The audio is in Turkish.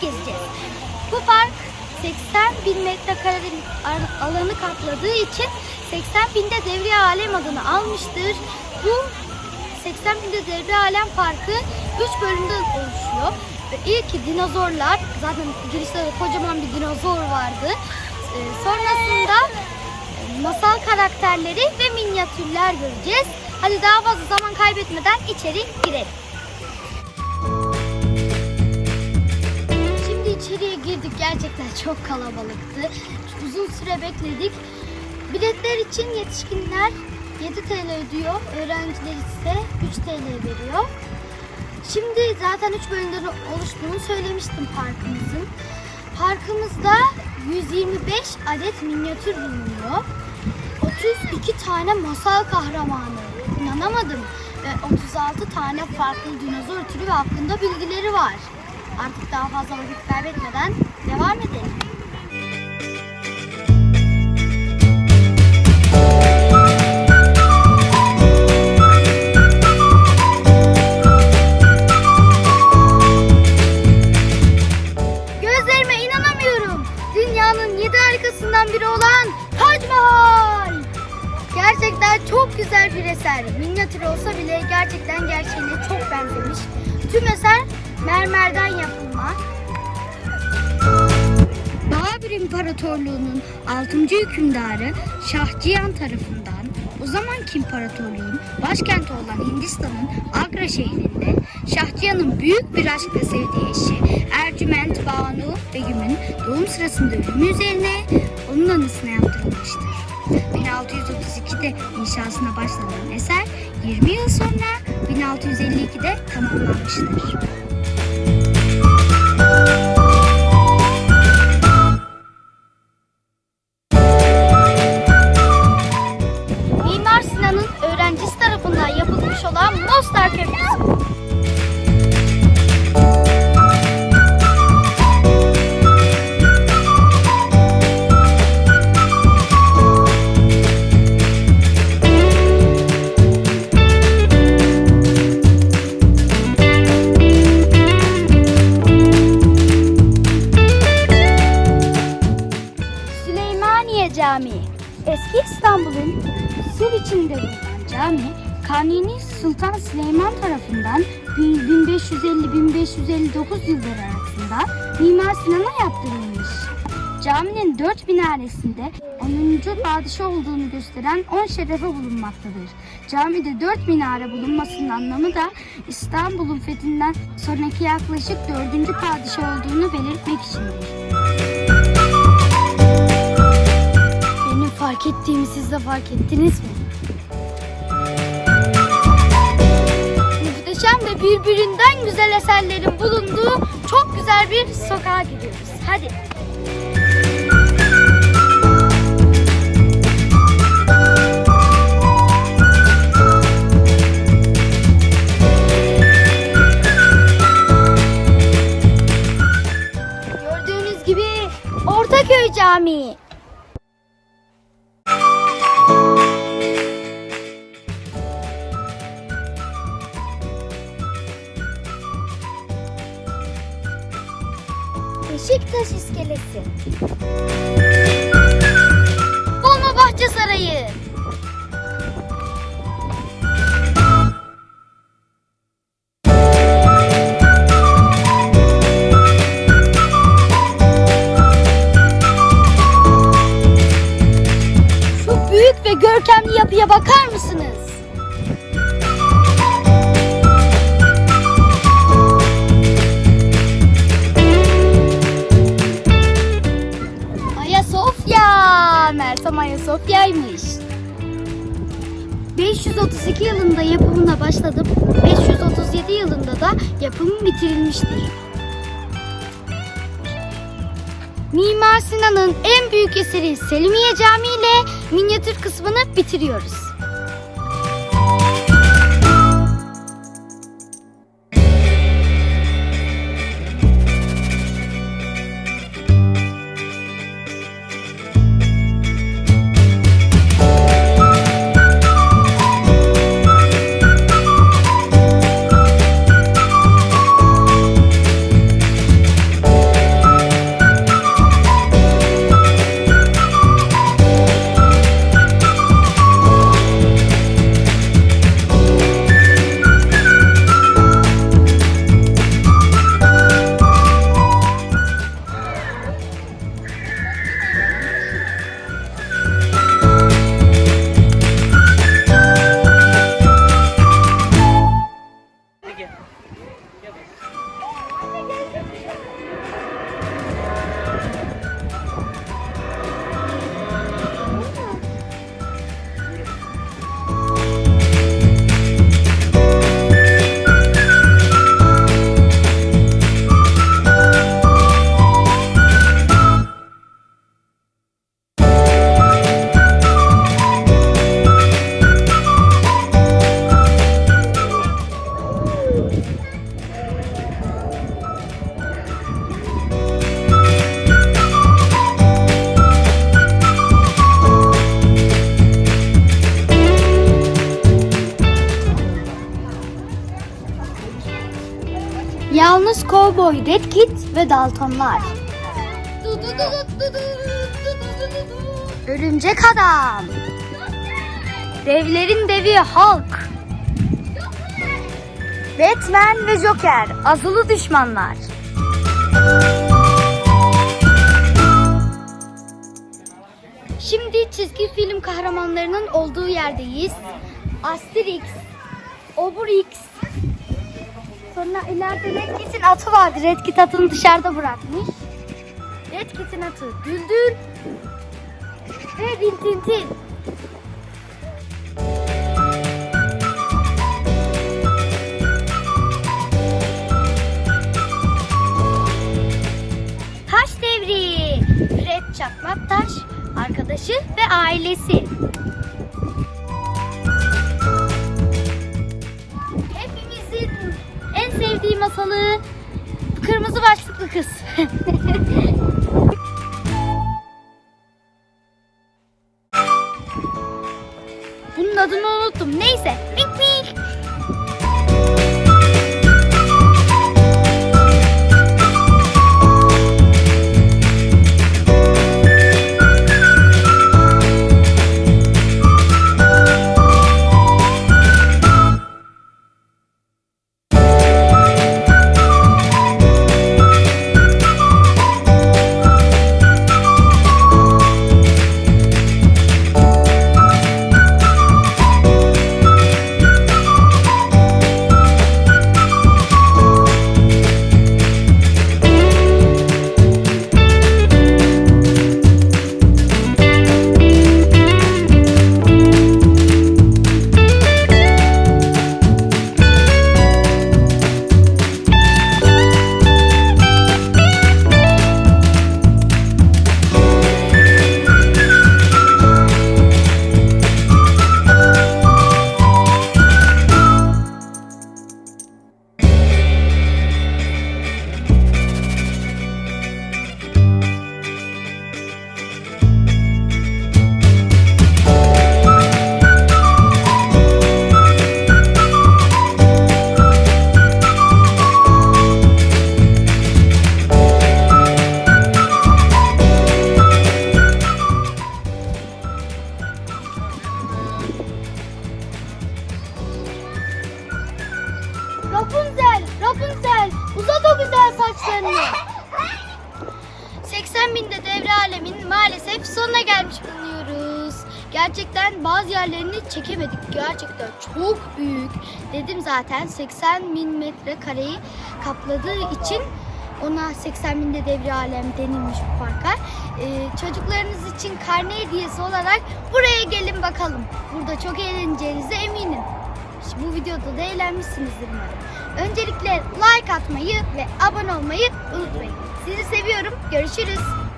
Gezeceğiz. Bu park 80 bin metrekare alanı kapladığı için 80 binde Devriye Alem adını almıştır. Bu 80 binde Devriye Alem Parkı 3 bölümden oluşuyor. Ve ilk dinozorlar, zaten girişte kocaman bir dinozor vardı. Ee, sonrasında e, masal karakterleri ve minyatürler göreceğiz. Hadi daha fazla zaman kaybetmeden içeri girelim. İçeriye girdik. Gerçekten çok kalabalıktı. Uzun süre bekledik. Biletler için yetişkinler 7 TL ödüyor. Öğrenciler ise 3 TL veriyor. Şimdi zaten 3 bölümden oluştuğunu söylemiştim parkımızın. Parkımızda 125 adet minyatür bulunuyor. 32 tane masal kahramanı. İnanamadım. Ve 36 tane farklı dinozor türü ve hakkında bilgileri var. Artık daha fazla vakit kaybetmeden devam edelim. Gözlerime inanamıyorum. Dünyanın yedi harikasından biri olan Tac Mahal. Gerçekten çok güzel bir eser. Minyatür olsa bile gerçekten gerçeğine çok benzemiş. Tüm eser mermerden yapılma. Babür İmparatorluğu'nun 6. hükümdarı Şah Cihan tarafından o zamanki imparatorluğun başkenti olan Hindistan'ın Agra şehrinde Şah Cihan'ın büyük bir aşkla sevdiği eşi Ercüment Banu Begüm'ün doğum sırasında ölümü üzerine onun anısına yaptırılmıştır. 1632'de inşasına başlanan eser 20 yıl sonra 1652'de tamamlanmıştır. Camii. Eski İstanbul'un sur içinde bulunan cami, Kanuni Sultan Süleyman tarafından 1550-1559 yılları arasında Mimar Sinan'a yaptırılmış. Caminin dört minaresinde 10. padişah olduğunu gösteren 10 şerefe bulunmaktadır. Camide dört minare bulunmasının anlamı da İstanbul'un fethinden sonraki yaklaşık 4. padişah olduğunu belirtmek içindir. Fark ettiğimi siz de fark ettiniz mi? Muhteşem ve birbirinden güzel eserlerin bulunduğu çok güzel bir sokağa gidiyoruz. Hadi. Gördüğünüz gibi Ortaköy Camii. Görkemli yapıya bakar mısınız? Ayasofya. Mersem Ayasofya'ymış. 532 yılında yapımına başladım. 537 yılında da yapımı bitirilmiştir. Mimar Sinan'ın en büyük eseri Selimiye Camii ile minyatür kısmını bitiriyoruz. Roy Redkit ve Daltonlar. Örümcek Adam. Devlerin devi Hulk. Batman ve Joker, azılı düşmanlar. Şimdi çizgi film kahramanlarının olduğu yerdeyiz. Asterix, Obelix, Sonra ileride Red Kit'in atı vardı. Red Kit atını dışarıda bırakmış. Red Kit'in atı Düldül ve Rintintin. Taş devri. Fred Çakmak Taş, arkadaşı ve ailesi. Başlıklı Kız. Bunun adını unuttum. Neyse. Mik çekemedik. Gerçekten çok büyük. Dedim zaten 80 bin metre kareyi kapladığı için ona 80 binde devre alem denilmiş bu parka. Ee, çocuklarınız için karne hediyesi olarak buraya gelin bakalım. Burada çok eğleneceğinize eminim. İşte bu videoda da eğlenmişsinizdir umarım. Öncelikle like atmayı ve abone olmayı unutmayın. Sizi seviyorum. Görüşürüz.